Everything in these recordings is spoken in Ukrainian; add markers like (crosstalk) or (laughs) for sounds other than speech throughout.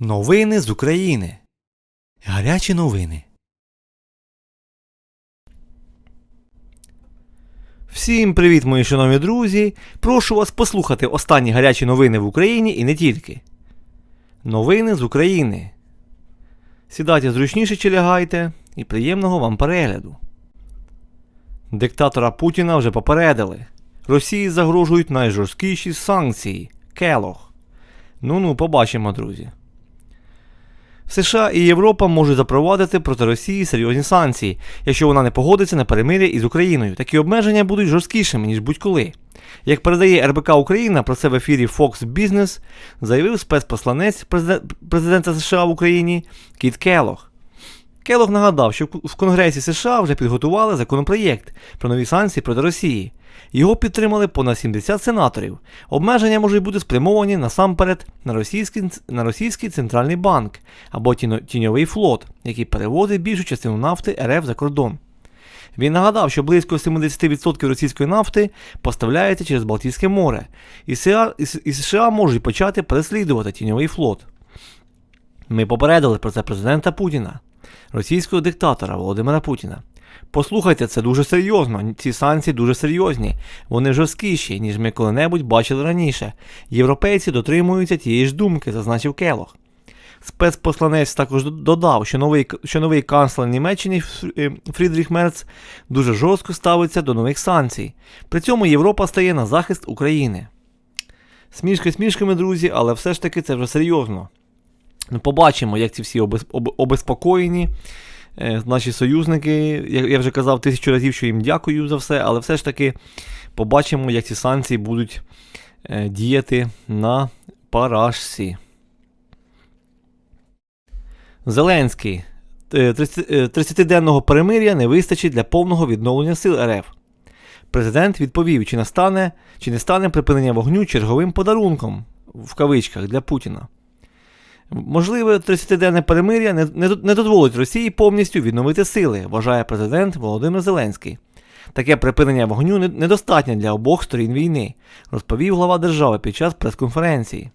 Новини з України. Гарячі новини. Всім привіт, мої шановні друзі. Прошу вас послухати останні гарячі новини в Україні і не тільки. Новини з України. Сідайте зручніше чи лягайте і приємного вам перегляду. Диктатора Путіна вже попередили. Росії загрожують найжорсткіші санкції. Келох. Ну ну, побачимо, друзі. США і Європа можуть запровадити проти Росії серйозні санкції, якщо вона не погодиться на перемир'я із Україною. Такі обмеження будуть жорсткішими, ніж будь-коли. Як передає РБК Україна про це в ефірі Fox Business, заявив спецпосланець президента США в Україні Кіт Келох. Келох нагадав, що в Конгресі США вже підготували законопроєкт про нові санкції проти Росії. Його підтримали понад 70 сенаторів. Обмеження можуть бути спрямовані насамперед на російський, на російський центральний банк або тіньовий флот, який перевозить більшу частину нафти РФ за кордон. Він нагадав, що близько 70% російської нафти поставляється через Балтійське море, і США, і США можуть почати переслідувати тіньовий флот. Ми попередили про це президента Путіна, російського диктатора Володимира Путіна. Послухайте, це дуже серйозно. Ці санкції дуже серйозні. Вони жорсткіші, ніж ми коли-небудь бачили раніше. Європейці дотримуються тієї ж думки, зазначив Келох. Спецпосланець також додав, що новий, що новий канцлер Німеччини е, Фрідріх Мерц дуже жорстко ставиться до нових санкцій. При цьому Європа стає на захист України. Смішки смішками, друзі, але все ж таки це вже серйозно. Ну, побачимо, як ці всі обез- обезпокоєні. Е, Наші союзники, я, вже казав тисячу разів, що їм дякую за все, але все ж таки побачимо, як ці санкції будуть е, діяти на парашці. Зеленський. Е, 30 е, 30-денного перемир'я не вистачить для повного відновлення сил РФ. Президент відповів, чи настане, чи не стане припинення вогню черговим подарунком в кавичках для Путіна. Можливе 30-денне перемир'я не, не, дозволить Росії повністю відновити сили, вважає президент Володимир Зеленський. Таке припинення вогню недостатнє для обох сторін війни, розповів глава держави під час прес-конференції.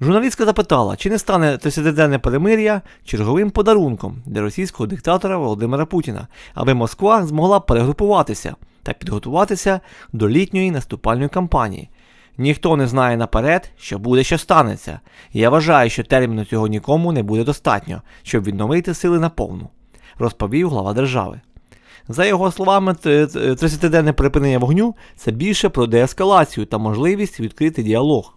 Журналістка запитала, чи не стане 30-денне перемир'я черговим подарунком для російського диктатора Володимира Путіна, аби Москва змогла перегрупуватися та підготуватися до літньої наступальної кампанії. Ніхто не знає наперед, що буде, що станеться. Я вважаю, що терміну цього нікому не буде достатньо, щоб відновити сили наповну, розповів глава держави. За його словами, т- т- 30-денне припинення вогню це більше про деескалацію та можливість відкрити діалог.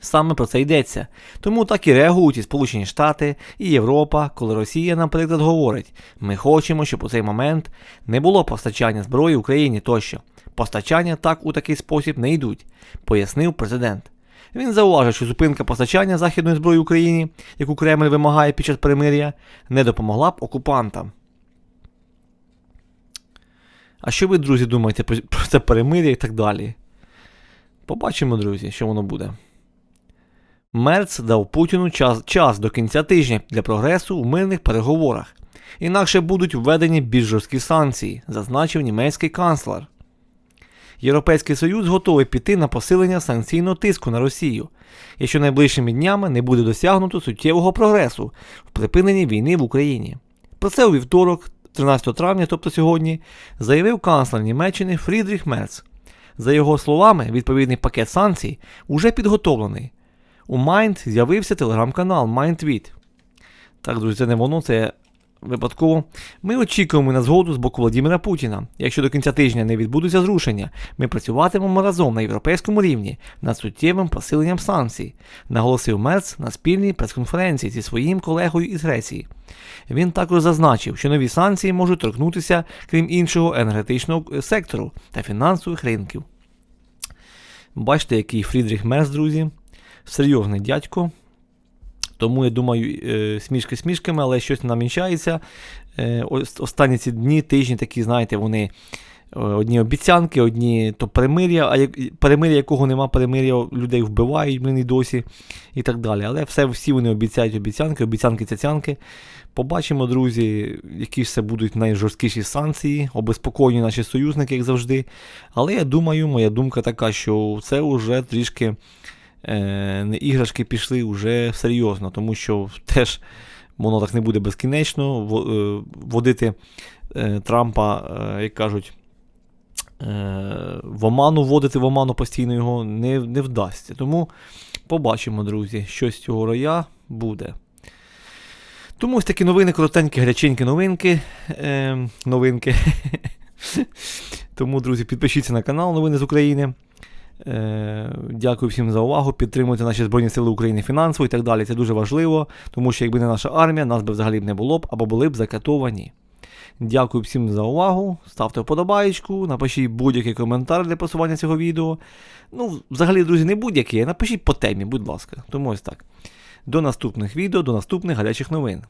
Саме про це йдеться. Тому так і реагують і Сполучені Штати, і Європа, коли Росія, наприклад, говорить: ми хочемо, щоб у цей момент не було постачання зброї Україні тощо. Постачання так у такий спосіб не йдуть, пояснив президент. Він зауважив, що зупинка постачання західної зброї Україні, яку Кремль вимагає під час перемир'я, не допомогла б окупантам. А що ви, друзі, думаєте про це перемир'я і так далі? Побачимо, друзі, що воно буде. Мерц дав Путіну час, час до кінця тижня для прогресу у мирних переговорах. Інакше будуть введені більш жорсткі санкції, зазначив німецький канцлер. Європейський Союз готовий піти на посилення санкційного тиску на Росію, якщо найближчими днями не буде досягнуто суттєвого прогресу в припиненні війни в Україні. Про це у вівторок, 13 травня, тобто сьогодні, заявив канцлер Німеччини Фрідріх Мерц. За його словами, відповідний пакет санкцій уже підготовлений. У Mind з'явився телеграм-канал MindTweet. Так, друзі, це не воно, це випадково. Ми очікуємо на згоду з боку Владимира Путіна. Якщо до кінця тижня не відбудуться зрушення, ми працюватимемо разом на європейському рівні над суттєвим посиленням санкцій, наголосив Мерц на спільній прес-конференції зі своїм колегою із Греції. Він також зазначив, що нові санкції можуть торкнутися, крім іншого, енергетичного сектору та фінансових ринків. Бачите, який Фрідріх Мерц, друзі, серйозний дядько. Тому я думаю, е, смішки смішками, але щось намічається. Е, Останні ці дні, тижні такі, знаєте, вони е, одні обіцянки, одні то перемир'я, а як, перемир'я, якого нема перемир'я, людей вбивають, блин, і досі, і так далі. Але все, всі вони обіцяють обіцянки, обіцянки цяцянки. Побачимо, друзі, які ж це будуть найжорсткіші санкції, обезпокоєні наші союзники, як завжди. Але я думаю, моя думка така, що це вже трішки не іграшки пішли вже серйозно, тому що теж воно так не буде безкінечно е, водити е, Трампа, е, як кажуть, е, в оману, вводити в оману постійно його не, не вдасться. Тому побачимо, друзі, що з цього роя буде. Тому ось такі новини, коротенькі, гаряченькі новинки. Е, новинки. (laughs) Тому, друзі, підпишіться на канал Новини з України. Е, дякую всім за увагу. Підтримуйте наші Збройні Сили України фінансово і так далі. Це дуже важливо, тому що якби не наша армія, нас би взагалі б не було б або були б закатовані. Дякую всім за увагу. Ставте вподобаєчку, напишіть будь-який коментар для просування цього відео. Ну, взагалі, друзі, не будь-який, напишіть по темі, будь ласка. Тому ось так. До наступних відео, до наступних гарячих новин.